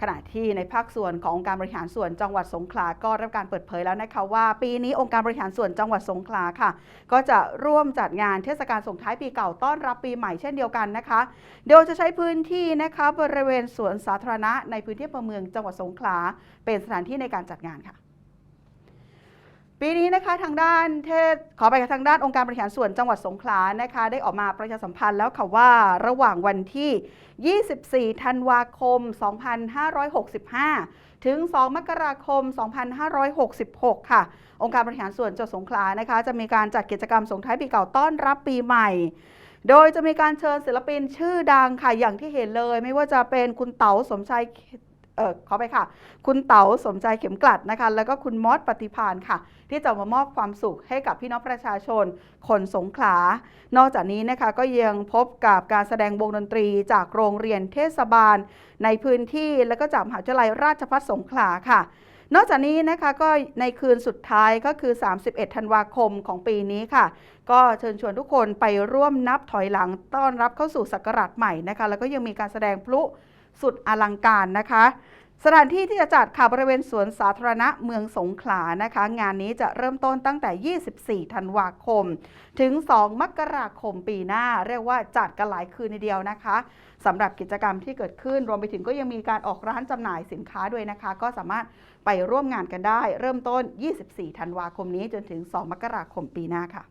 ขณะที่ในภาคส่วนขององค์การบริหารส่วนจังหวัดสงขลาก็ได้รับการเปิดเผยแล้วนะคะว่า ปีนี้องค์การบริหารส่วนจังหวัดสงขลาค่ะ ก็จะร่วมจัดงานเทศกาลส่งท้ายปีเก่าต้อนรับปีใหม่เช่นเดียวกันนะคะโดยจะใช้พื้นที่นะคะบริเวณสวนสาธารณะในพื้นที่อำเภอเมืองจังหวัดสงขลาเป็นสถานที่ในการจัดงานค่ะ ปีนี้นะคะทางด้านเทศขอไปทางด้านองค์การบริหารส่วนจังหวัดสงขลานะคะ ได้ออกมาประชาสัมพันธ์แล้วค่ะว่าระหว่างวันที่ 24 ธันวาคม 2565 ถึง 2 มกราคม 2566 ค่ะ องค์การบริหารส่วนจังหวัดสงขลานะคะ จะมีการจัดกิจกรรมส่งท้ายปีเก่าต้อนรับปีใหม่ โดยจะมีการเชิญศิลปินชื่อดังค่ะอย่างที่เห็นเลย ไม่ว่าจะเป็นคุณเต๋าสมชาย ออขอไปค่ะ คุณเต๋าสมใจเข็มกลัดนะคะ แล้วก็คุณมอสปฏิพานค่ะ ที่จะมามอบความสุขให้กับพี่น้องประชาชน คนสงขลา นอกจากนี้นะคะก็ยังพบกับการแสดงวงดนตรีจากโรงเรียนเทศบาล ในพื้นที่แล้วก็จากมหาวิทยาลัยราชภัฏสงขลาค่ะนอกจากนี้นะคะก็ในคืนสุดท้ายก็คือ 31 ธันวาคมของปีนี้ค่ะ ก็เชิญชวนทุกคนไปร่วมนับถอยหลังต้อนรับเข้าสู่ศักราชใหม่นะคะ แล้วก็ยังมีการแสดงพลุ สุดอลังการนะคะ สถานที่ที่จะจัดค่ะบริเวณสวนสาธารณะเมืองสงขลานะคะ งานนี้จะเริ่มต้นตั้งแต่ 24 ธันวาคม ถึง 2 มกราคมปีหน้า เรียกว่าจัดกันหลายคืนทีเดียวนะคะสำหรับกิจกรรมที่เกิดขึ้น รวมไปถึงก็ยังมีการออกร้านจำหน่ายสินค้าด้วยนะคะ ก็สามารถไปร่วมงานกันได้ เริ่มต้น 24 ธันวาคมนี้จนถึง 2 มกราคมปีหน้าค่ะ